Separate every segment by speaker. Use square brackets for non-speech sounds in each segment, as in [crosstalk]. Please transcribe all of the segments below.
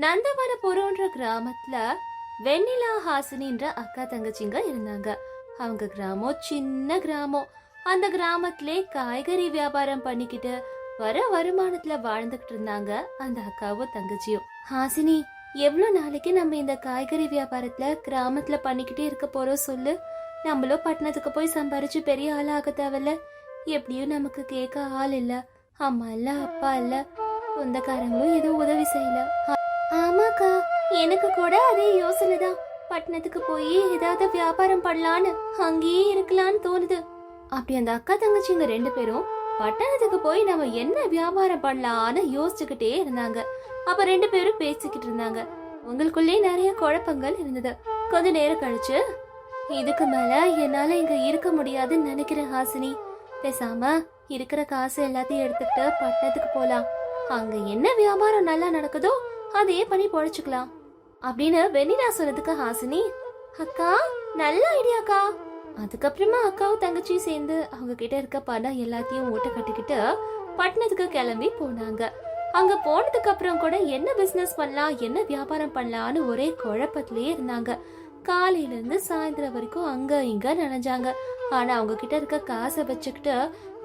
Speaker 1: நந்தவனபுரம்ன்ற கிராமத்துல வெண்ணிலா ஹாசினின்ற அக்கா தங்கச்சிங்க இருந்தாங்க. அவங்க கிராமம் சின்ன கிராமம். அந்த கிராமத்திலே காய்கறி வியாபாரம் பண்ணிக்கிட்டு வர வருமானத்துல வாழ்ந்துகிட்டு இருந்தாங்க அந்த அக்காவும் தங்கச்சியும். ஹாசினி எவ்வளோ நாளைக்கு நம்ம இந்த காய்கறி வியாபாரத்துல கிராமத்துல பண்ணிக்கிட்டே இருக்க போறோம் சொல்லு. நம்மளும் பட்டணத்துக்கு போய் சம்பாரிச்சு பெரிய ஆளாக தேவையில்ல. எப்படியும் நமக்கு கேட்க ஆள் இல்ல. அம்மா இல்ல அப்பா இல்ல. சொந்தக்காரங்களும் எதுவும் உதவி செய்யல. எனக்கு கூட அதே யோசனை தான். பட்டணத்துக்கு போய் ஏதாவது வியாபாரம் பண்ணலான்னு அங்கேயே இருக்கலான்னு தோணுது. அப்படி அந்த அக்கா தங்கச்சிங்க ரெண்டு பேரும் பட்டணத்துக்கு போய் நம்ம என்ன வியாபாரம் பண்ணலான்னு யோசிச்சுக்கிட்டே இருந்தாங்க. அப்ப ரெண்டு பேரும் பேசிக்கிட்டு இருந்தாங்க. உங்களுக்குள்ளே நிறைய குழப்பங்கள் இருந்தது. கொஞ்ச நேரம் கழிச்சு இதுக்கு மேல என்னால இங்க இருக்க முடியாதுன்னு நினைக்கிறேன் ஹாசினி. பேசாம இருக்கிற காசு எல்லாத்தையும் எடுத்துக்கிட்டு பட்டணத்துக்கு போலாம். அங்க என்ன வியாபாரம் நல்லா நடக்குதோ அதையே பண்ணி பொழைச்சுக்கலாம். அப்படின்னு வெண்ணிலா சொன்னதுக்கு ஹாசினி அக்கா நல்ல ஐடியாக்கா அதுக்கப்புறமா அக்காவும் தங்கச்சியும் சேர்ந்து அவங்க கிட்ட இருக்க பணம் எல்லாத்தையும் ஓட்ட கட்டிக்கிட்டு பட்டணத்துக்கு கிளம்பி போனாங்க. அங்க போனதுக்கு அப்புறம் கூட என்ன பிசினஸ் பண்ணலாம் என்ன வியாபாரம் பண்ணலாம்னு ஒரே குழப்பத்திலே இருந்தாங்க. காலையில இருந்து சாயந்தரம் வரைக்கும் அங்க இங்க நினைஞ்சாங்க. ஆனா அவங்க கிட்ட இருக்க காசை வச்சுக்கிட்டு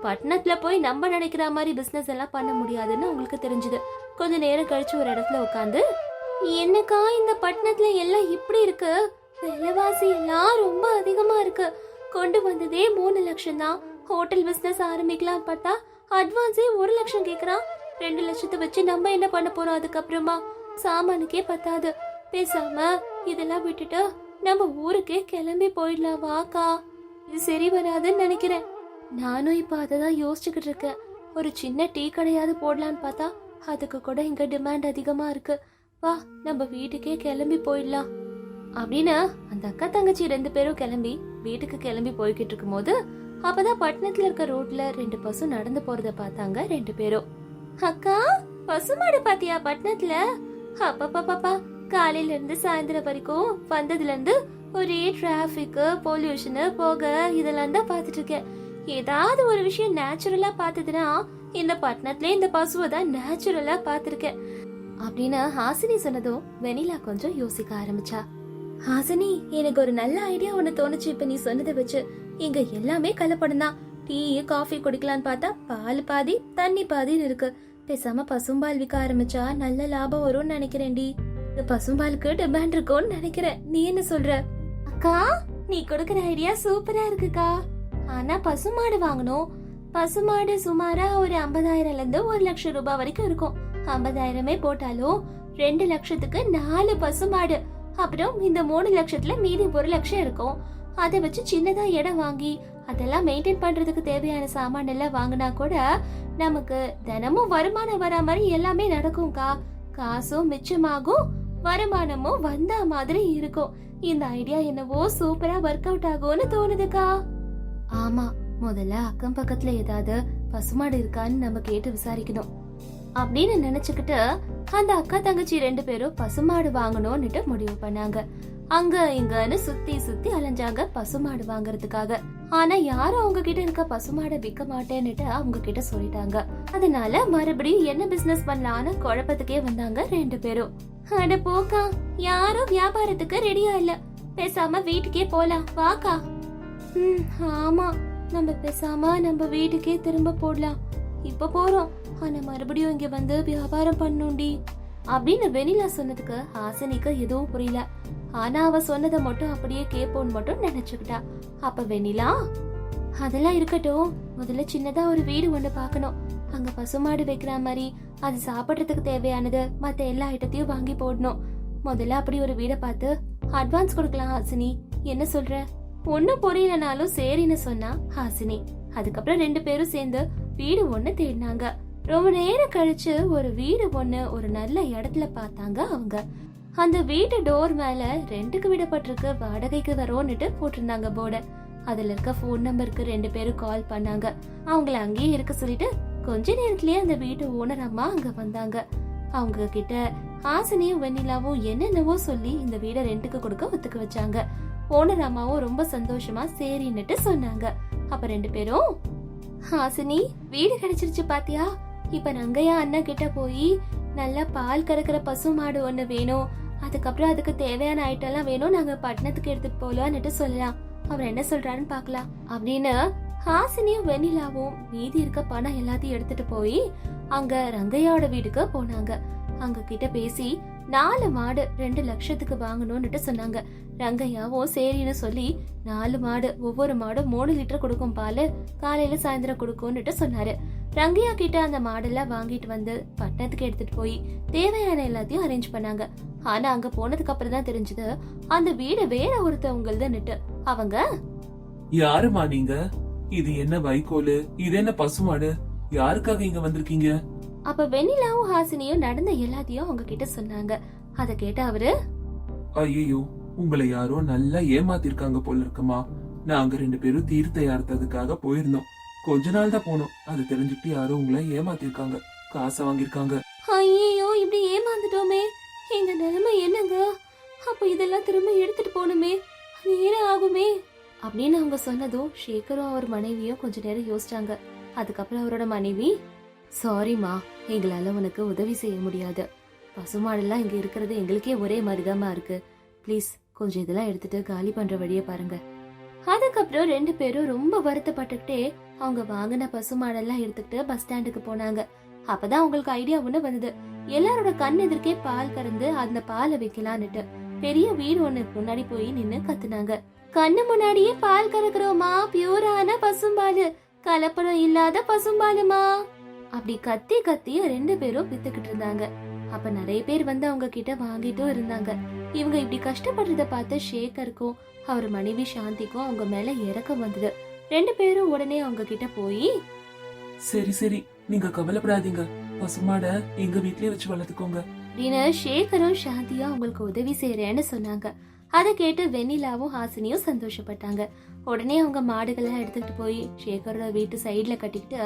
Speaker 1: பட்டணத்துல போய் நம்ம நினைக்கிற மாதிரி பிசினஸ் எல்லாம் பண்ண முடியாதுன்னு அவங்களுக்கு தெரிஞ்சது. கொஞ்ச நேரம் கழிச்சு ஒரு இடத்துல உட்காந்து என்னக்கா இந்த பட்டணத்துல எல்லாம் இப்படி இருக்கு? விலைவாசி எல்லாம் ரொம்ப அதிகமா இருக்கு. கொண்டு வந்ததே மூணு லட்சம் தான். ஹோட்டல் பிசினஸ் ஆரம்பிக்கலாம் பார்த்தா அட்வான்ஸே ஒரு லட்சம் கேக்குறான். ரெண்டு லட்சத்தை வச்சு நம்ம என்ன பண்ண போறோம் அதுக்கப்புறமா? சாமானுக்கே பத்தாது. பேசாம இதெல்லாம் விட்டுட்டு நம்ம ஊருக்கே கிளம்பி போயிடலாம் வாக்கா. இது சரி வராதுன்னு நினைக்கிறேன். நானும் இப்ப அதை தான் யோசிச்சுக்கிட்டு இருக்கேன். ஒரு சின்ன டீ கடையாவது போடலான்னு பார்த்தா அதுக்கு கூட இங்க டிமாண்ட் அதிகமா இருக்கு. வா நம்ம வீட்டுக்கே கிளம்பி போயிடலாம். அப்படின்னு அந்த அக்கா தங்கச்சி ரெண்டு பேரும் கிளம்பி வீட்டுக்கு கிளம்பி போய்கிட்டு இருக்கும்போது அப்பதான் பட்டணத்துல இருக்க ரோட்ல ரெண்டு பசு நடந்து போறத பார்த்தாங்க ரெண்டு பேரும். அக்கா பசுமாடு பாத்தியா பட்டணத்துல? அப்பப்பா காலையில இருந்து சாயந்தரம் வரைக்கும் வந்ததுல இருந்து ஒரே டிராபிக் பொல்யூஷன் போக இதெல்லாம் தான் பாத்துட்டு இருக்கேன். ஏதாவது ஒரு விஷயம் நேச்சுரலா பார்த்ததுன்னா இந்த பட்டணத்துல இந்த பசுவை தான் நேச்சுரலா பாத்திருக்கேன் அப்படின்னு ஹாசினி சொன்னதும் வெனிலா கொஞ்சம் யோசிக்க ஆரம்பிச்சா. ஹாசினி எனக்கு ஒரு நல்ல ஐடியா ஒண்ணு தோணுச்சு இப்ப நீ சொன்னதை வச்சு. இங்க எல்லாமே கலப்படம் தான். டீ காஃபி குடிக்கலான்னு பார்த்தா பால் பாதி தண்ணி பாதின்னு இருக்கு. பேசாம பசும்பால் விற்க ஆரம்பிச்சா நல்ல லாபம் வரும்னு நினைக்கிறேன்டி இந்த பசும்பாலுக்கு டிமாண்ட் இருக்கும்னு நினைக்கிறேன். நீ என்ன சொல்ற? அக்கா நீ கொடுக்கற ஐடியா சூப்பரா இருக்குக்கா. ஆனா பசுமாடு வாங்கணும். பசுமாடு சுமாரா ஒரு ஐம்பதாயிரம்ல இருந்து ஒரு லட்சம் ரூபாய் வரைக்கும் இருக்கும். ஐம்பதாயிரமே போட்டாலும் ரெண்டு லட்சத்துக்கு நாலு பசுமாடு. அப்புறம் இந்த மூணு லட்சத்துல மீதி ஒரு லட்சம் இருக்கும். அதை வச்சு சின்னதா இடம் வாங்கி அதெல்லாம் மெயின்டைன் பண்றதுக்கு தேவையான சாமான் எல்லாம் வாங்கினா கூட நமக்கு தினமும் வருமானம் வரா மாதிரி எல்லாமே நடக்கும்க்கா. காசும் மிச்சமாகும் வருமானமும் வந்த மாதிரி இருக்கும். இந்த ஐடியா என்னவோ சூப்பரா ஒர்க் அவுட் ஆகும்னு தோணுதுக்கா. ஆமா. முதல்ல அக்கம் பக்கத்துல ஏதாவது பசுமாடு இருக்கான்னு நம்ம கேட்டு விசாரிக்கணும். அப்படின்னு நினைச்சுக்கிட்டு அந்த அக்கா தங்கச்சி ரெண்டு பேரும் பசுமாடு வாங்கணும்னுட்டு முடிவு பண்ணாங்க. அங்க இங்கன்னு சுத்தி சுத்தி அலைஞ்சாங்க பசுமாடு வாங்குறதுக்காக. ஆனா யாரும் அவங்க கிட்ட இருக்க பசுமாடை விற்க மாட்டேன்னுட்டு அவங்க கிட்ட சொல்லிட்டாங்க. அதனால மறுபடியும் என்ன பிசினஸ் பண்ணலான்னு குழப்பத்துக்கே வந்தாங்க ரெண்டு பேரும். அட போக்கா யாரும் வியாபாரத்துக்கு ரெடியா இல்ல. பேசாம வீட்டுக்கே போலாம். வாக்கா. ம் ஆமா. நம்ம பேசாம நம்ம வீட்டுக்கே திரும்ப போடலாம். இப்ப போறோம். ஆனா மறுபடியும் இங்க வந்து வியாபாரம் பண்ணுண்டி. அப்படின்னு வெனிலா சொன்னதுக்கு ஹாசினிக்கு எதுவும் புரியல. ஆனா அவ சொன்னதை மட்டும் அப்படியே கேப்போன்னு மட்டும் நினைச்சுக்கிட்டா. அப்ப வெனிலா அதெல்லாம் இருக்கட்டும். முதல்ல சின்னதா ஒரு வீடு ஒண்ணு பார்க்கணும். அங்க பசுமாடு வைக்கிற மாதிரி அது சாப்பிடுறதுக்கு தேவையானது மத்த எல்லா ஐட்டத்தையும் வாங்கி போடணும். முதல்ல அப்படி ஒரு வீடை பார்த்து அட்வான்ஸ் கொடுக்கலாம் ஹாசினி. என்ன சொல்ற? ஒண்ணு புரியலனாலும் சரின்னு சொன்னா ஹாசினி. அதுக்கப்புறம் ரெண்டு பேரும் சேர்ந்து வீடு ஒண்ணு தேடினாங்க. ரொம்ப நேரம் கழிச்சு ஒரு வீடு ஒண்ணு ஒரு நல்ல இடத்துல பார்த்தாங்க அவங்க. அந்த வீட்டு டோர் மேல ரெண்டுக்கு விடப்பட்டிருக்கு வாடகைக்கு வரோன்னுட்டு போட்டிருந்தாங்க போர்டு அதுல இருக்க ஃபோன் நம்பருக்கு ரெண்டு பேரும் கால் பண்ணாங்க. அவங்கள அங்கேயே இருக்க சொல்லிட்டு கொஞ்ச நேரத்திலேயே அந்த வீட்டு ஓனர் அம்மா அங்க வந்தாங்க. அவங்க கிட்ட ஹாசினியும் வெண்ணிலாவும் என்னென்னவோ சொல்லி இந்த வீடை ரெண்டுக்கு கொடுக்க ஒத்துக்க வச்சாங்க. ஓனர் அம்மாவும் ரொம்ப சந்தோஷமா சரின்னுட்டு சொன்னாங்க. அப்ப ரெண்டு பேரும் ஹாசினி வீடு கிடைச்சிருச்சு பாத்தியா? இப்ப நங்கையா அண்ணா கிட்ட போய் நல்லா பால் கறக்கிற பசு மாடு ஒன்று வேணும். அதுக்கப்புறம் அதுக்கு தேவையான ஐட்டம்லாம் வேணும். நாங்க பட்டணத்துக்கு எடுத்துட்டு போலான்னுட்டு சொல்லலாம். அவர் என்ன சொல்றாருன்னு பார்க்கலாம் அப்படின்னு ஹாசினியும் வெண்ணிலாவும் மீதி இருக்க பணம் எல்லாத்தையும் எடுத்துட்டு போய் அங்க ரங்கையாவோட வீட்டுக்கு போனாங்க. அங்க கிட்ட பேசி நாலு மாடு ரெண்டு லட்சத்துக்கு வாங்கணும்னுட்டு சொன்னாங்க. ரங்கையாவும் சரின்னு சொல்லி நாலு மாடு ஒவ்வொரு மாடும் மூணு லிட்டர் கொடுக்கும் பால் காலையில சாயந்தரம் கொடுக்கும்னுட்டு சொன்னாரு. ரங்கையா கிட்ட அந்த மாடெல்லாம் வாங்கிட்டு வந்து பட்டணத்துக்கு எடுத்துட்டு போய் தேவையான எல்லாத்தையும் அரேஞ்ச் பண்ணாங்க. ஆனா அங்க போனதுக்கு அப்புறம் தான் தெரிஞ்சது அந்த வீடு வேற ஒருத்தவங்களதுன்னுட்டு. அவங்க?
Speaker 2: யாருமா நீங்க? இது என்ன வைக்கோலு? இது என்ன பசுமாடு யாருக்காக இங்க வந்திருக்கீங்க?
Speaker 1: அப்ப வெண்ணிலாவும் ஹாசினியும் நடந்த எல்லாத்தையும் அவங்க கிட்ட சொன்னாங்க. அத கேட்ட அவரு
Speaker 2: ஐயோ உங்களை யாரோ நல்லா ஏமாத்திருக்காங்க போல இருக்குமா. நாங்க ரெண்டு பேரும் தீர்த்த யார்த்ததுக்காக போயிருந்தோம். கொஞ்ச நாள் தான் போனோம். அது தெரிஞ்சுட்டு யாரோ உங்களை ஏமாத்திருக்காங்க. காசை வாங்கியிருக்காங்க.
Speaker 1: ஐயோ இப்படி ஏமாந்துட்டோமே. எங்க நிலைமை என்னங்க? அப்ப இதெல்லாம் திரும்ப எடுத்துட்டு போகணுமே. ஏன ஆகுமே. அப்படின்னு அவங்க சொன்னதும் ஷேகரும் அவர் மனைவியும் கொஞ்ச நேரம் யோசிச்சாங்க. அதுக்கப்புறம் அவரோட மனைவி சாரிம்மா எங்களால உனக்கு உதவி செய்ய முடியாது. பசுமாடெல்லாம் இங்க இருக்கிறது எங்களுக்கே ஒரே மாதிரிதாம்மா இருக்கு. ப்ளீஸ் கொஞ்சம் இதெல்லாம் எடுத்துட்டு காலி பண்ற வழியை பாருங்க. அதுக்கப்புறம் ரெண்டு பேரும் ரொம்ப வருத்தப்பட்டுக்கிட்டே அவங்க வாங்கின பசுமாடெல்லாம் எடுத்துக்கிட்டு பஸ் ஸ்டாண்டுக்கு போனாங்க. அப்பதான் அவங்களுக்கு ஐடியா ஒண்ணு வந்தது. எல்லாரோட கண் எதிர்க்கே பால் கறந்து அந்த பாலை வைக்கலான்னுட்டு பெரிய வீடு ஒண்ணு முன்னாடி போய் நின்னு கத்துனாங்க. கண்ணு முன்னாடியே பால் கறக்குறோமா? பியூரான பசும்பாலு. கலப்படம் இல்லாத பசும்பாலுமா? அப்படி கத்தி கத்திய ரெண்டு பேரும் வித்துக்கிட்டு இருந்தாங்க. அப்ப நிறைய பேர் வந்து அவங்க கிட்ட வாங்கிட்டும் இருந்தாங்க. இவங்க இப்படி கஷ்டப்படுறத பார்த்து ஷேகருக்கும் அவர் மனைவி சாந்திக்கும் அவங்க மேல இறக்கம் வந்தது. ரெண்டு பேரும் உடனே அவங்க கிட்ட போய்
Speaker 2: சரி சரி. நீங்க கவலைப்படாதீங்க. பசுமாட எங்க வீட்லயே வச்சு வளர்த்துக்கோங்க.
Speaker 1: அப்படின்னு ஷேகரும் சாந்தியும் அவங்களுக்கு உதவி செய்யறேன்னு சொன்னாங்க. அதை கேட்டு வெண்ணிலாவும் ஹாசினியும் சந்தோஷப்பட்டாங்க. உடனே அவங்க மாடுகள்லாம் எடுத்துக்கிட்டு போய் ஷேகரோட வீட்டு சைடுல கட்டிக்கிட்டு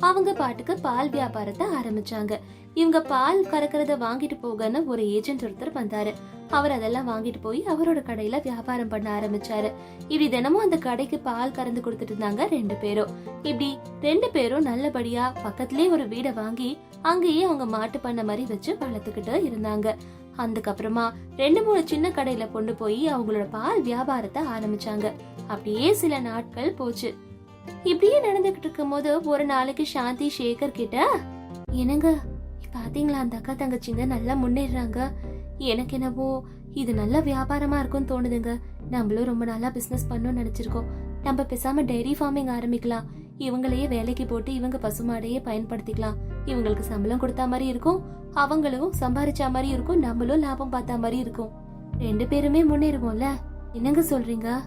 Speaker 1: அவங்க பாட்டுக்கு பால் வியாபாரத்தை ஆரம்பிச்சாங்க. இவங்க பால் கறக்கிறத வாங்கிட்டு போகன்னு ஒரு ஏஜென்ட் ஒருத்தர் வந்தாரு. அவர் அதெல்லாம் வாங்கிட்டு போய் அவரோட கடையில வியாபாரம் பண்ண ஆரம்பிச்சாரு. இப்படி தினமும் அந்த கடைக்கு பால் கறந்து கொடுத்துட்டு இருந்தாங்க ரெண்டு பேரும். இப்படி ரெண்டு பேரும் நல்லபடியா பக்கத்துலயே ஒரு வீடை வாங்கி அங்கேயே அவங்க மாட்டு பண்ண மாதிரி வச்சு வளர்த்துக்கிட்டு இருந்தாங்க. அதுக்கப்புறமா ரெண்டு மூணு சின்ன கடையில கொண்டு போய் அவங்களோட பால் வியாபாரத்தை ஆரம்பிச்சாங்க. அப்படியே சில நாட்கள் போச்சு. இப்படியே நடந்துகிட்டு இருக்கும் போது ஒரு நாளைக்கு சாந்தி சேகர் கிட்ட என்னங்க பாத்தீங்களா அந்த அக்கா தங்கச்சிங்க நல்லா முன்னேறாங்க. எனக்கு என்னவோ இது நல்ல வியாபாரமா இருக்கும்னு தோணுதுங்க. நம்மளும் ரொம்ப நல்லா பிசினஸ் பண்ணணும்னு நினைச்சிருக்கோம். நம்ம பேசாம டைரி ஃபார்மிங் ஆரம்பிக்கலாம். இவங்களையே வேலைக்கு போட்டு இவங்க பசுமாடையே பயன்படுத்திக்கலாம். இவங்களுக்கு சம்பளம் கொடுத்தா மாதிரி இருக்கும். அவங்களும் சம்பாரிச்சா மாதிரி இருக்கும். நம்மளும் லாபம் பார்த்தா மாதிரி இருக்கும். ரெண்டு பேருமே முன்னேறுவோம்ல. என்னங்க சொல்றீங்க?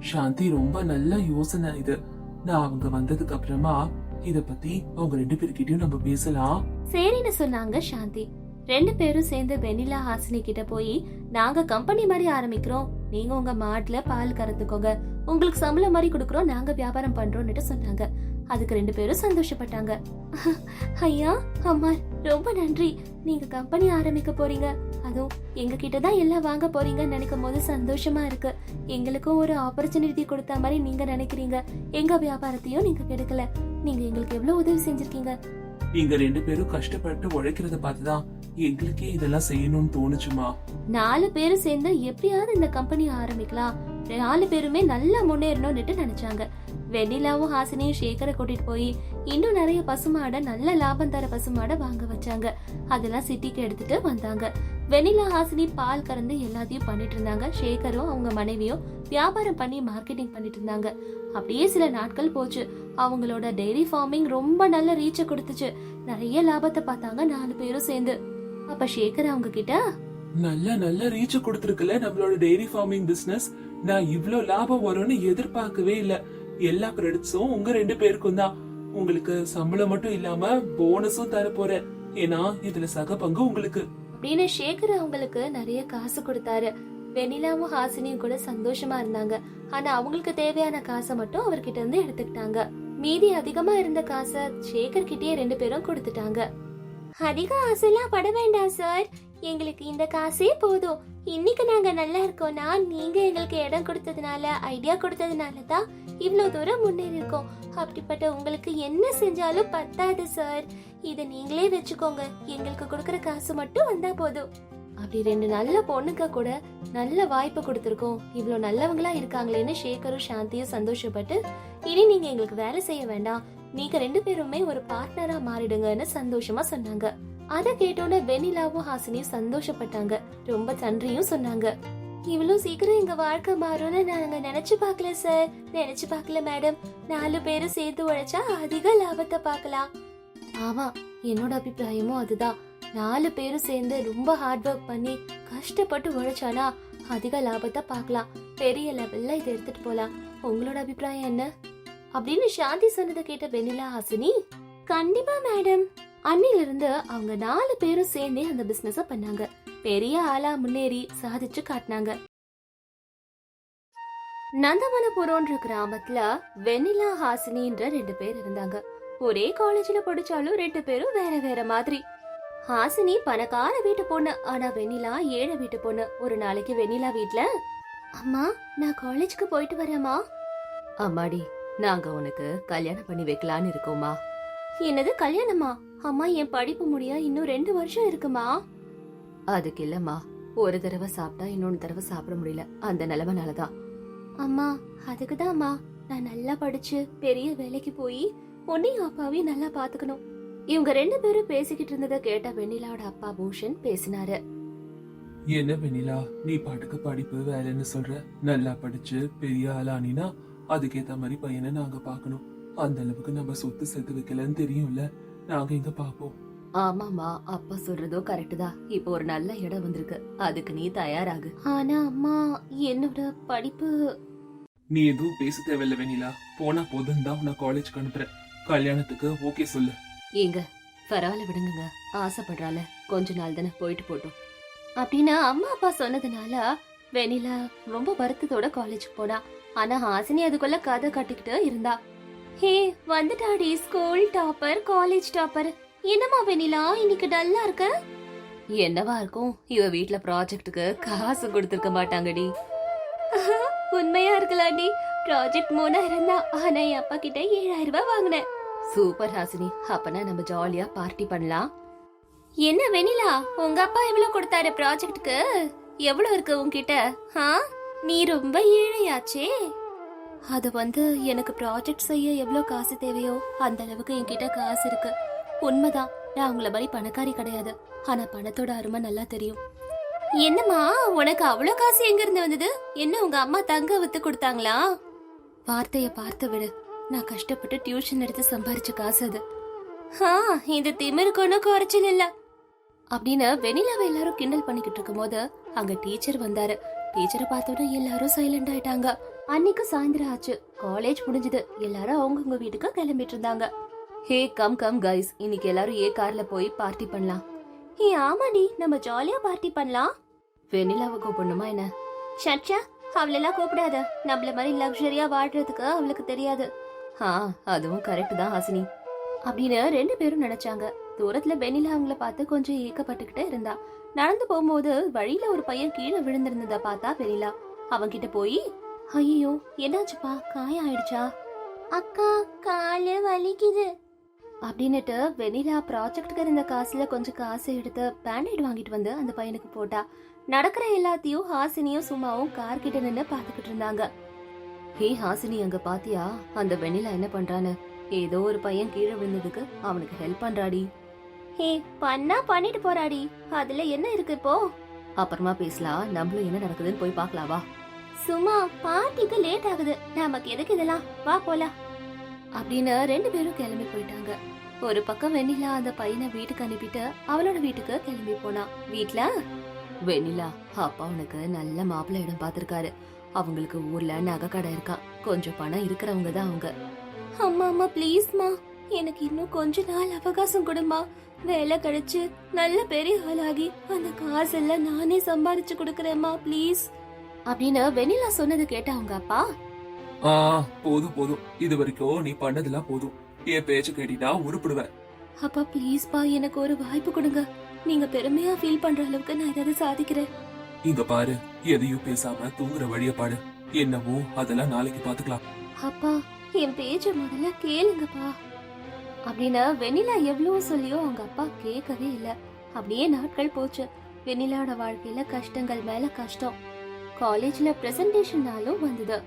Speaker 2: சாந்தி ரொம்ப நல்ல யோசனை இது. நான் அவங்க வந்ததுக்கு அப்புறமா இத பத்தி அவங்க ரெண்டு பேர்கிட்டயும் நம்ம பேசலாம்.
Speaker 1: சரின்னு சொன்னாங்க சாந்தி. ரெண்டு பேரும் சேர்ந்து வெண்ணிலா ஹாசினி கிட்ட போய் நாங்க கம்பெனி மாதிரி ஆரம்பிக்கிறோம். நீங்க உங்க மாட்டுல பால் கறந்துக்கோங்க. உங்களுக்கு சம்பளம் மாதிரி கொடுக்குறோம். நாங்க வியாபாரம் பண்றோம்னுட்டு சொன்னாங்க. அதுக்கு ரெண்டு பேரும் சந்தோஷப்பட்டாங்க. [laughs] ஐயா அம்மா ரொம்ப நன்றி. நீங்க கம்பெனி ஆரம்பிக்க போறீங்க. அதுவும் எங்க கிட்ட தான் எல்லாம் வாங்க போறீங்கன்னு நினைக்கும் போது சந்தோஷமா இருக்கு. எங்களுக்கும் ஒரு ஆப்பர்ச்சுனிட்டி கொடுத்த மாதிரி நீங்க நினைக்கிறீங்க. எங்க வியாபாரத்தையும் நீங்க கெடுக்கல. நீங்க எங்களுக்கு எவ்வளவு உதவி செஞ்சிருக்கீங்க?
Speaker 2: நீங்க ரெண்டு பேரும் கஷ்டப்பட்டு உழைக்கிறத பார்த்துதான் எங்களுக்கே இதெல்லாம் செய்யணும்னு தோணுச்சுமா.
Speaker 1: நாலு பேரும் சேர்ந்து எப்படியாவது இந்த கம்பெனி ஆரம்பிக்கலாம். நாலு பேருமே நல்லா முன்னேறணும்னுட்டு நினைச்சாங்க. வெண்ணிலாவும் ஹாசினியும் ஷேகரை கூட்டிட்டு போய் இன்னும் நிறைய பசுமாடை நல்ல லாபம் தர பசுமாடை வாங்க வச்சாங்க. அதெல்லாம் சிட்டிக்கு எடுத்துட்டு வந்தாங்க. வெண்ணிலா ஹாசினி பால் கறந்து எல்லாத்தையும் பண்ணிட்டு இருந்தாங்க. ஷேகரும் அவங்க மனைவியும் வியாபாரம் பண்ணி மார்க்கெட்டிங் பண்ணிட்டு இருந்தாங்க. அப்படியே சில நாட்கள் போச்சு. அவங்களோட டெய்ரி ஃபார்மிங் ரொம்ப நல்ல ரீச்சை கொடுத்துச்சு. நிறைய லாபத்தை பார்த்தாங்க நாலு பேரும் சேர்ந்து. அப்ப ஷேகர் அவங்க கிட்ட
Speaker 2: நல்ல நல்ல ரீச் கொடுத்துருக்குல நம்மளோட டெய்ரி ஃபார்மிங் பிசினஸ் நான் இவ்ளோ லாபம் வரும்னு எதிர்பார்க்கவே இல்லை. எல்லா கிரெடிட்ஸும் உங்க ரெண்டு பேருக்கும் தான். உங்களுக்கு சம்பளம் மட்டும் இல்லாம போனஸும் தர போறேன். ஏன்னா இதுல சக பங்கு உங்களுக்கு.
Speaker 1: அப்படின்னு சேகர் அவங்களுக்கு நிறைய காசு கொடுத்தாரு. வெண்ணிலாவும் ஹாசினியும் கூட சந்தோஷமா இருந்தாங்க. ஆனா அவங்களுக்கு தேவையான காசை மட்டும் அவர்கிட்ட இருந்து எடுத்துக்கிட்டாங்க. மீதி அதிகமா இருந்த காசை சேகர் கிட்டயே ரெண்டு பேரும் கொடுத்துட்டாங்க. அதிக ஆசைலாம் பட வேண்டாம் சார். எங்களுக்கு இந்த காசே போதும். இன்னைக்கு நாங்க நல்லா இருக்கோம்னா நீங்க எங்களுக்கு இடம் கொடுத்ததுனால ஐடியா கொடுத்ததுனால தான் இவ்வளோ தூரம் முன்னேறிருக்கோம் அப்படிப்பட்ட உங்களுக்கு என்ன செஞ்சாலும் பத்தாது சார் இதை நீங்களே வச்சுக்கோங்க. எங்களுக்கு கொடுக்குற காசு மட்டும் வந்தா போதும். அப்படி ரெண்டு நல்ல பொண்ணுங்க கூட நல்ல வாய்ப்பு கொடுத்துருக்கோம். இவ்வளோ நல்லவங்களா இருக்காங்களேன்னு சேகரும் சாந்தியும் சந்தோஷப்பட்டு இனி நீங்க எங்களுக்கு வேலை செய்ய வேண்டாம். நீங்க ரெண்டு பேருமே ஒரு பார்ட்னரா மாறிடுங்கன்னு சந்தோஷமா சொன்னாங்க. அதை கேட்டோன்னே வெண்ணிலாவும் ஹாசினியும் சந்தோஷப்பட்டாங்க. ரொம்ப நன்றியும் சொன்னாங்க. இவ்வளவு சீக்கிரம் எங்க வாழ்க்கை மாறும்னு நாங்க நினைச்சு பார்க்கல சார் நினைச்சு பார்க்கல மேடம் நாலு பேரும் சேர்த்து உழைச்சா அதிக லாபத்தை பார்க்கலாம். ஆமா என்னோட அபிப்பிராயமும் அதுதான். நாலு பேரும் சேர்ந்து ரொம்ப ஹார்ட் ஒர்க் பண்ணி கஷ்டப்பட்டு உழைச்சானா அதிக லாபத்தை பார்க்கலாம். பெரிய லெவல்ல இதை எடுத்துட்டு போலாம். உங்களோட அபிப்பிராயம் என்ன? அப்படின்னு சாந்தி சொன்னதை கேட்ட வெண்ணிலா ஹாசினி கண்டிப்பா மேடம் அன்னில இருந்து அவங்க நாலு பேரும் சேர்ந்தே அந்த பிசினஸ பண்ணாங்க. பெரிய ஆளா முன்னேறி சாதிச்சு காட்டினாங்க. நந்தவனபுரம்ன்ற கிராமத்துல வெண்ணிலா ஹாசினின்ற ரெண்டு பேர் இருந்தாங்க. ஒரே காலேஜ்ல படிச்சாலும் ரெண்டு பேரும் வேற வேற மாதிரி. ஹாசினி பணக்கார வீட்டு பொண்ணு ஆனா வெண்ணிலா ஏழை வீட்டு பொண்ணு. ஒரு நாளைக்கு வெண்ணிலா வீட்ல அம்மா நான் காலேஜ்க்கு போயிட்டு வரேம்மா. அம்மாடி நாங்க உனக்கு கல்யாணம் பண்ணி வைக்கலான்னு இருக்கோமா என்னது கல்யாணமா? அம்மா என் படிப்பு முடிய இன்னும் ரெண்டு வருஷம் இருக்குமா? அதுக்கு இல்லம்மா ஒரு தடவை சாப்பிட்டா இன்னொன்னு தடவை சாப்பிட முடியல. அந்த நிலைமைனாலதான். அம்மா அதுக்கு அம்மா நான் நல்லா படிச்சு பெரிய வேலைக்கு போய் உன்னையும் அப்பாவையும் நல்லா பாத்துக்கணும். இவங்க ரெண்டு பேரும் பேசிக்கிட்டு இருந்ததை கேட்ட வெண்ணிலாவோட அப்பா பூஷன் பேசினாரு.
Speaker 2: என்ன வெண்ணிலா நீ பாட்டுக்கு படிப்பு வேலைன்னு சொல்ற? நல்லா படிச்சு பெரிய ஆளானினா அதுக்கேத்த மாதிரி பையனை நாங்க பார்க்கணும் அந்த அளவுக்கு நம்ம சொத்து சேர்த்து வைக்கலன்னு தெரியும்ல. நாங்க இங்க பாப்போம்.
Speaker 1: ஆமாமா அப்பா சொல்றதோ கரெக்ட் தான். இப்போ ஒரு நல்ல இடம் வந்திருக்கு. அதுக்கு நீ தயாராகு. ஆனா அம்மா என்னோட படிப்பு
Speaker 2: நீ எதுவும் பேச தேவையில்ல வெண்ணிலா. போனா போதும் தான் உன்னை காலேஜ்க்கு அனுப்புறேன். கல்யாணத்துக்கு ஓகே சொல்லு.
Speaker 1: ஏங்க பரவாயில்ல விடுங்க ஆசைப்படுறால கொஞ்ச நாள் தானே போயிட்டு போட்டோம். அப்படின்னு அம்மா அப்பா சொன்னதுனால வெனிலா ரொம்ப வருத்தத்தோட காலேஜுக்கு போனா. ஆனா ஹாசினி அதுக்குள்ள கதை கட்டிக்கிட்டு இருந்தா. ஹே வந்துட்டாடி. ஸ்கூல் டாப்பர் காலேஜ் டாப்பர் என்னம்மா வெனிலா இன்னைக்கு டல்லா இருக்க? என்னவா இருக்கும்? இவ வீட்ல ப்ராஜெக்ட்டுக்கு காசு கொடுத்துருக்க மாட்டாங்கடி. உண்மையா இருக்கலாம்டி ப்ராஜெக்ட் மூணாயிரம் தான். ஆனா என் அப்பா கிட்ட ஏழாயிரம் ரூபாய் வாங்கினேன். சூப்பர் ஹாசினி. அப்பனா நம்ம ஜாலியா பார்ட்டி பண்ணலாம். என்ன வெனிலா உங்க அப்பா எவ்வளவு கொடுத்தாரு ப்ராஜெக்ட்டுக்கு எவ்வளவு இருக்கு உன்கிட்ட? ஆ? நீ ரொம்ப ஏழையாச்சே. அது வந்து எனக்கு ப்ராஜெக்ட் செய்ய எவ்வளவு காசு தேவையோ அந்த அளவுக்கு என்கிட்ட காசு இருக்கு. உண்மைதான். நான் உங்கள மாதிரி பணக்காரி கிடையாது. ஆனா பணத்தோட அருமை நல்லா தெரியும். என்னம்மா உனக்கு அவ்வளவு காசு எங்க இருந்து வந்தது? என்ன உங்க அம்மா தங்க வித்து கொடுத்தாங்களா? வார்த்தைய பார்த்து விடு. நான் கஷ்டப்பட்டு டியூஷன் எடுத்து சம்பாரிச்ச காசு அது. ஆ இந்த திமிருக்கு ஒன்றும் குறைச்சல் இல்ல. அப்படின்னு வெனிலாவை எல்லாரும் கிண்டல் பண்ணிக்கிட்டு இருக்கும்போது அங்க டீச்சர் வந்தாரு. டீச்சரை பார்த்தோன்னே எல்லாரும் சைலண்ட் ஆயிட்டாங்க. அன்னைக்கு சாயந்தரம் ஆச்சு. காலேஜ் முடிஞ்சது. எல்லாரும் அவங்கவுங்க வீட்டுக்கு கிளம்பிட்டு இருந்தாங்க. ஹே கம் கம் கைஸ் இன்னைக்கு எல்லாரும் ஏ கார்ல போய் பார்ட்டி பண்ணலாம். ஹே ஆமாடி. நம்ம ஜாலியா பார்ட்டி பண்ணலாம். வெனிலாவை கூப்பிடணுமா என்ன? சச்சா அவளெல்லாம் கூப்பிடாத. நம்மள மாதிரி லக்ஸரியா வாழ்றதுக்கு அவளுக்கு தெரியாது. ஆ அதுவும் கரெக்ட் தான் ஹாசினி. அப்படின்னு ரெண்டு பேரும் நினைச்சாங்க. தூரத்துல வெண்ணிலா அவங்கள பார்த்து கொஞ்சம் ஏக்கப்பட்டுக்கிட்டே இருந்தா. நடந்து போகும்போது வழியில ஒரு பையன் கீழே விழுந்திருந்தத பார்த்தா வெண்ணிலா. அவன்கிட்ட போய் ஐயோ என்னாச்சுப்பா? காயம் ஆயிடுச்சா? அக்கா காலு வலிக்குது. அப்படின்னுட்டு வெண்ணிலா ப்ராஜெக்ட்டுக்கு இருந்த காசுல கொஞ்சம் காசு எடுத்து பேண்டேட் வாங்கிட்டு வந்து அந்த பையனுக்கு போட்டா. நடக்கிற எல்லாத்தையும் ஹாசினியும் சும்மாவும் கார் கிட்ட நின்னு பாத்துக்கிட்டு இருந்தாங்க. ஹே ஹாசினி அங்க பாத்தியா? அந்த வெண்ணிலா என்ன பண்றான்னு? ஏதோ ஒரு பையன் கீழே விழுந்ததுக்கு அவனுக்கு ஹெல்ப் பண்றாடி. ஹே பண்ணா பண்ணிட்டு போறாடி. அதுல என்ன இருக்கு இப்போ? அப்புறமா பேசலாம். நம்மளும் என்ன நடக்குதுன்னு போய் பார்க்கலாம் வா. சும்மா பார்ட்டிக்கு லேட் ஆகுது. நமக்கு எதுக்கு இதெல்லாம்? வா போலாம். அப்படின்னு ரெண்டு பேரும் கிளம்பி போயிட்டாங்க. ஒரு பக்கம் வெண்ணிலா அந்த பையனை வீட்டுக்கு அனுப்பிட்டு அவளோட வீட்டுக்கு கிளம்பி போனா. வீட்ல? வெண்ணிலா அப்பா உனக்கு நல்ல மாப்பிள்ளை இடம் பார்த்திருக்காரு. அவங்களுக்கு ஊர்ல நகை கடை இருக்கான் கொஞ்சம் பணம் இருக்கிறவங்க தான் அவங்க. அம்மா அம்மா ப்ளீஸ்மா எனக்கு இன்னும் கொஞ்ச நாள் அவகாசம் கொடுமா வேலை கிடைச்சு நல்ல பெரிய ஆளாகி அந்த காசெல்லாம் நானே சம்பாரிச்சு கொடுக்கறேம்மா ப்ளீஸ் அப்படின்னு வெண்ணிலா சொன்னது கேட்ட அவங்க அப்பா.
Speaker 2: ஆ போதும் போதும். இது வரைக்கும் நீ பண்ணதெல்லாம் போதும். என் பேச்ச கேட்டினா உருப்பிடுவேன்.
Speaker 1: அப்பா ப்ளீஸ்ப்பா எனக்கு ஒரு வாய்ப்பு கொடுங்க. நீங்க பெருமையா ஃபீல் பண்ற அளவுக்கு நான் ஏதாவது சாதிக்கிறேன்.
Speaker 2: இங்க பாரு எதையும் பேசாம தூங்குற வழிய பாடு என்னவோ அதெல்லாம் நாளைக்கு பாத்துக்கலாம்
Speaker 1: அப்பா என் பேச்ச முதல்ல கேளுங்கப்பா. அப்படின்னு வெண்ணிலா எவ்வளவோ சொல்லியோ அவங்க அப்பா கேட்கவே இல்ல. அப்படியே நாட்கள் போச்சு. வெண்ணிலாவோட வாழ்க்கையில கஷ்டங்கள் மேல கஷ்டம். காலேஜ்ல பிரசன்டேஷன் நாளும் வந்தது.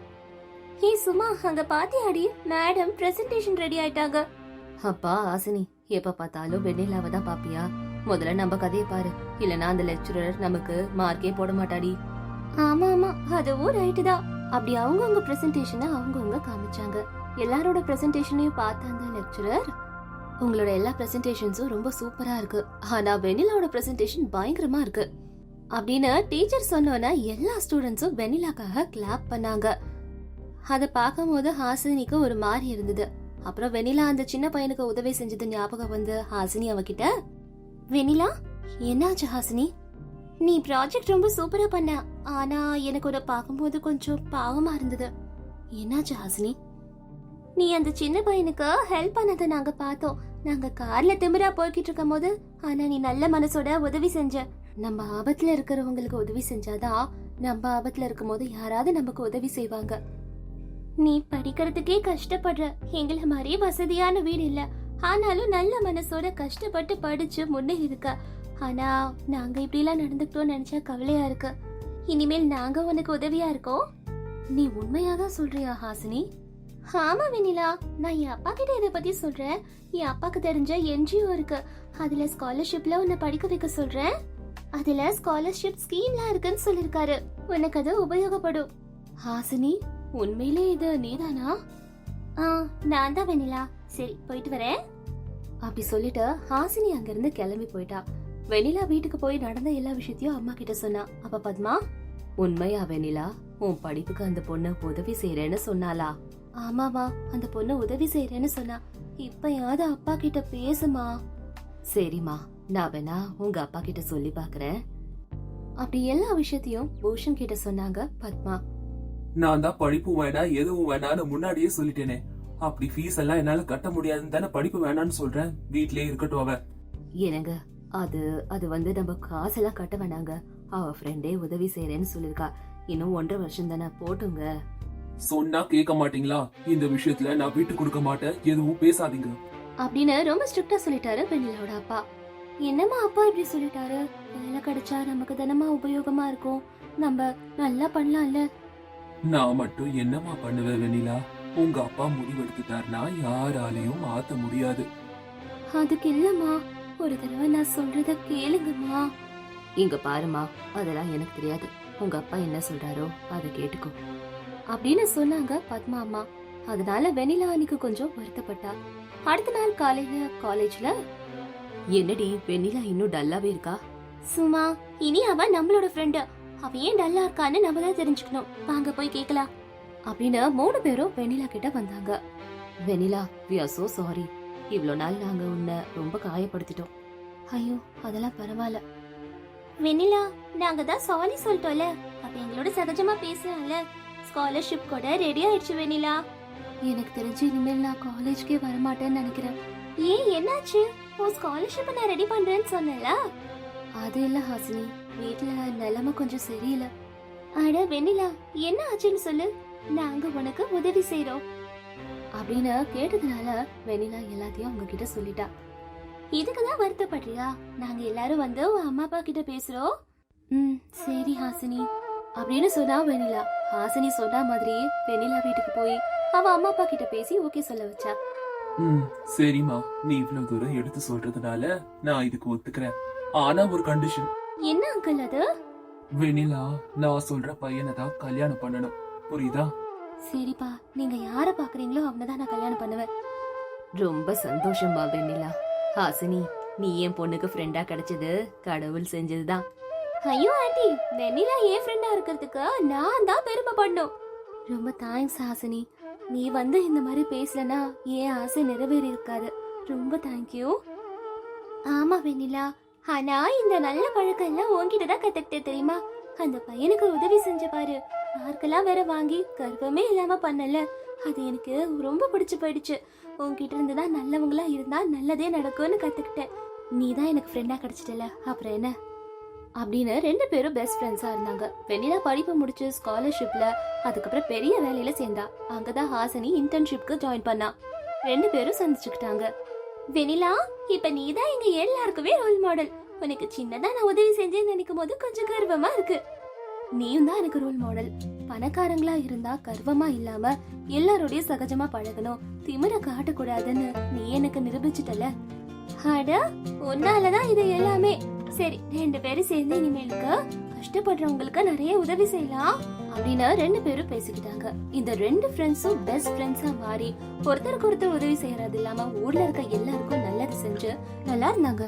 Speaker 1: ஹே சும்மா அங்க பாத்தியாடி? மேடம் பிரசன்டேஷன் ரெடி ஆயிட்டாங்க. அப்பா ஆசினி எப்ப பார்த்தாலும் வெண்ணிலாவை தான் பாப்பியா? முதல்ல நம்ம கதையை பாரு. இல்லனா அந்த லெக்சரர் நமக்கு மார்க்கே போட மாட்டாடி. ஆமா ஆமா. அதுவும் ரைட்டு தான். அப்படி அவங்கவுங்க பிரசன்டேஷனை அவங்கவுங்க காமிச்சாங்க. எல்லாரோட பிரசன்டேஷனையும் பார்த்த அந்த லெக்சரர் உங்களோட எல்லா பிரசன்டேஷன்ஸும் ரொம்ப சூப்பரா இருக்கு. ஆனா வெனிலாவோட பிரசன்டேஷன் பயங்கரமா இருக்கு. அப்படின்னு டீச்சர் சொன்னோன்னா எல்லா ஸ்டூடெண்ட்ஸும் வெனிலாக்காக கிளாப் பண்ணாங்க. அதை பார்க்கும்போது ஹாசினிக்கு ஒரு மாதிரி இருந்தது. அப்புறம் வெனிலா அந்த சின்ன பையனுக்கு உதவி செஞ்சது ஞாபகம் வந்து ஹாசினி அவகிட்ட? வெனிலா என்னாச்சு ஹாசினி? நீ ப்ராஜெக்ட் ரொம்ப சூப்பரா பண்ண. ஆனா எனக்கு ஒரு பார்க்கும்போது கொஞ்சம் பாவமா இருந்தது. என்னாச்சு ஹாசினி? நீ அந்த சின்ன பையனுக்கு ஹெல்ப் பண்ணதை நாங்க பார்த்தோம். நாங்க கார்ல திமிரா போய்கிட்டு இருக்கும் போது ஆனா நீ நல்ல மனசோட உதவி செஞ்ச. நம்ம ஆபத்துல இருக்கிறவங்களுக்கு உதவி செஞ்சாதான் நம்ம ஆபத்துல இருக்கும்போது யாராவது நமக்கு உதவி செய்வாங்க. நீ படிக்கிறதுக்கே கஷ்டப்படுற. எங்களை மாதிரி வசதியான வீடு இல்ல. ஆனாலும் நல்ல மனசோட கஷ்டப்பட்டு படிச்சு முன்னேறி இருக்க. ஆனா நாங்க இப்படி எல்லாம் நடந்துக்கிட்டோம் நினைச்சா கவலையா இருக்கு. இனிமேல் நாங்க உனக்கு உதவியா இருக்கோம். நீ உண்மையாதான் சொல்றியா ஹாசினி? ஆமா வெனிலா நான் என் அப்பா கிட்ட இதை பத்தி சொல்றேன். என் அப்பாக்கு தெரிஞ்ச என்ஜிஓ இருக்கு. அதுல ஸ்காலர்ஷிப்ல உன்னை படிக்க வைக்க சொல்றேன். அதுல ஸ்காலர்ஷிப் ஸ்கீம்லாம் இருக்குன்னு சொல்லிருக்காரு உனக்கு அது உபயோகப்படும். ஹாசினி உண்மையிலே இது நீதானா? ஆ நான் தான் வெண்ணிலா. சரி போயிட்டு வரேன். அப்படி சொல்லிட்டு ஹாசினி அங்கிருந்து கிளம்பி போயிட்டா. வெண்ணிலா வீட்டுக்கு போய் நடந்த எல்லா விஷயத்தையும் அம்மா கிட்ட சொன்னா. அப்ப பத்மா உண்மையா வெனிலா உன் படிப்புக்கு அந்த பொண்ணு உதவி செய்யறேன்னு சொன்னாளா? ஆமாவா அந்த பொண்ணு உதவி செய்யறேன்னு சொன்னா. இப்பயாவது அப்பா கிட்ட பேசுமா? சரிம்மா நான் வேணா உங்க அப்பா கிட்ட சொல்லி பாக்குறேன். அப்படி எல்லா விஷயத்தையும் பூஷன் கிட்ட சொன்னாங்க பத்மா.
Speaker 2: நான் தான் படிப்பு வேணாம் எதுவும் வேணாம்னு முன்னாடியே சொல்லிட்டேனே. அப்படி ஃபீஸ் எல்லாம் என்னால கட்ட முடியாதுன்னு தானே படிப்பு வேணாம்னு சொல்றேன். வீட்லயே இருக்கட்டும் அவ.
Speaker 1: என்னங்க அது அது வந்து நம்ம காசெல்லாம் கட்ட வேணாங்க. அவ ஃப்ரெண்டே உதவி செய்யறேன்னு சொல்லிருக்கா. இன்னும் ஒன்றரை வருஷம் தானே போட்டுங்க.
Speaker 2: சொன்னா கேட்க மாட்டீங்களா? இந்த விஷயத்துல நான் விட்டு கொடுக்க மாட்டேன். எதுவும் பேசாதீங்க.
Speaker 1: அப்படின்னு ரொம்ப ஸ்ட்ரிக்டா சொல்லிட்டாரு வெண்ணிலாவோட அப்பா. என்னம்மா அப்பா இப்படி சொல்லிட்டாரு? வேலை கிடைச்சா நமக்கு தினமா உபயோகமா இருக்கும். நம்ம நல்லா பண்ணலாம்ல.
Speaker 2: நான் மட்டும் என்னமா பண்ணுவேன் வெனிலா உங்க அப்பா முடிவெடுத்துட்டாருன்னா யாராலையும் மாத்த முடியாது.
Speaker 1: அதுக்கு இல்லம்மா ஒரு தடவை நான் சொல்றத கேளுங்கம்மா. இங்க பாருமா அதெல்லாம் எனக்கு தெரியாது. உங்க அப்பா என்ன சொல்றாரோ அதை கேட்டுக்கோ. அப்படின்னு சொன்னாங்க பத்மா அம்மா. அதனால வெனிலா அன்னைக்கு கொஞ்சம் வருத்தப்பட்டா. அடுத்த நாள் காலையில காலேஜ்ல என்னடி வெண்ணிலா இன்னும் டல்லாவே இருக்கா? சும்மா இனி அவ நம்மளோட ஃப்ரெண்டு அவ ஏன் டல்லா இருக்கான்னு நம்ம தான் தெரிஞ்சுக்கணும். வாங்க போய் கேட்கலாம் அப்படின்னு மூணு பேரும் வெண்ணிலா கிட்ட வந்தாங்க. Vennila we are so sorry இவ்வளோ நாள் நாங்க உன்னை ரொம்ப காயப்படுத்திட்டோம். ஐயோ அதெல்லாம் பரவாயில்ல. வெண்ணிலா நாங்க தான் சாரி சொல்லிட்டோம்ல. அப்ப எங்களோட சகஜமா பேசலாம்ல ஸ்காலர்ஷிப் கூட ரெடி ஆயிடுச்சு வெனிலா எனக்கு தெரிஞ்சு இனிமேல் நான் காலேஜ்க்கே வரமாட்டேன்னு நினைக்கிறேன். ஏன் என்னாச்சு? உன் ஸ்காலர்ஷிப்பை நான் ரெடி பண்றேன்னு சொன்னல அது இல்ல ஹாசினி. வீட்ல நிலைமை கொஞ்சம் சரியில்லை. அட வெண்ணிலா என்ன ஆச்சுன்னு சொல்லு. நாங்க உனக்கு உதவி செய்யறோம் அப்படின்னு கேட்டதுனால வெண்ணிலா எல்லாத்தையும் அவங்க கிட்ட சொல்லிட்டா இதுக்குதான் வருத்தப்படுறியா? நாங்க எல்லாரும் வந்து உன் அம்மா அப்பா கிட்ட பேசுறோம். ம் சரி ஹாசினி அப்படின்னு சொன்னா வெண்ணிலா. ஹாசினி சொன்ன மாதிரி வெண்ணிலா வீட்டுக்கு போய் அவ அம்மா அப்பா கிட்ட பேசி ஓகே சொல்ல வச்சா.
Speaker 2: ம் சரிம்மா. நீ இவ்வளவு தூரம் எடுத்து சொல்றதுனால நான் இதுக்கு ஒத்துக்கிறேன். ஆனா ஒரு கண்டிஷன்
Speaker 1: என்ன அங்கிள் அது?
Speaker 2: வெனிலா நான் சொல்ற பையனை தான் கல்யாணம் பண்ணணும். புரியுதா?
Speaker 1: சரிப்பா நீங்க யார பாக்குறீங்களோ அவனதான் நான் கல்யாணம் பண்ணுவேன். ரொம்ப சந்தோஷமா வெண்ணிலா. ஹாசினி நீ என் பொண்ணுக்கு ஃப்ரெண்டா கிடைச்சது கடவுள் செஞ்சதுதான். ஐயோ ஆண்டி வெண்ணிலா ஏன் ஃப்ரெண்டா இருக்கிறதுக்கு நான் தான் பெருமைப்படணும். ரொம்ப தேங்க்ஸ் ஹாசினி. நீ வந்து இந்த மாதிரி பேசலனா என் ஆசை நிறைவேறி இருக்காது ரொம்ப தேங்க்யூ ஆமா வெண்ணிலா. ஆனா இந்த நல்ல பழக்கம் எல்லாம் உன்கிட்ட தான் கத்துக்கிட்டே தெரியுமா? அந்த பையனுக்கு உதவி செஞ்ச பாரு. மார்க்கெல்லாம் வேற வாங்கி கர்வமே இல்லாம பண்ணல. அது எனக்கு ரொம்ப பிடிச்சு போயிடுச்சு. உன்கிட்ட இருந்து தான் நல்லவங்களா இருந்தா நல்லதே நடக்கும்னு கத்துக்கிட்டேன். நீ தான் எனக்கு ஃப்ரெண்டா கிடைச்சிட்டல. அப்புறம் என்ன? அப்படின்னு ரெண்டு பேரும் பெஸ்ட் ஃப்ரெண்ட்ஸாக இருந்தாங்க. வெண்ணிலா படிப்பு முடிச்சு ஸ்காலர்ஷிப்பில் அதுக்கப்புறம் பெரிய வேலையில் சேர்ந்தா. அங்கதான் ஹாசனி இன்டர்ன்ஷிப்க்கு ஜாயின் பண்ணா. ரெண்டு பேரும் சந்திச்சுக்கிட்டாங்க. வெனிலா இப்ப நீ தான் எங்க எல்லாருக்குமே ரோல் மாடல் உனக்கு சின்னதா நான் உதவி செஞ்சேன்னு நினைக்கும் போது கொஞ்சம் கர்வமா இருக்கு. நீயும் தான் எனக்கு ரோல் மாடல் பணக்காரங்களா இருந்தா கர்வமா இல்லாம எல்லாரோடய சகஜமா பழகணும். திமிர காட்டக்கூடாதுன்னு நீ எனக்கு நிரூபிச்சிட்டல. அட உன்னாலதான் இது எல்லாமே. சரி ரெண்டு பேரும் சேர்ந்து இனிமேலுக்கு கஷ்டப்படுறவங்களுக்கு நிறைய உதவி செய்யலாம். அப்படின்னு ரெண்டு பேரும் பேசிக்கிட்டாங்க. இந்த ரெண்டு ஃப்ரெண்ட்ஸும் பெஸ்ட் ஃப்ரெண்ட்ஸா மாறி ஒருத்தருக்கு ஒருத்தர் உதவி செய்யறது இல்லாம ஊர்ல இருக்க எல்லாருக்கும் நல்லது செஞ்சு நல்லா இருந்தாங்க.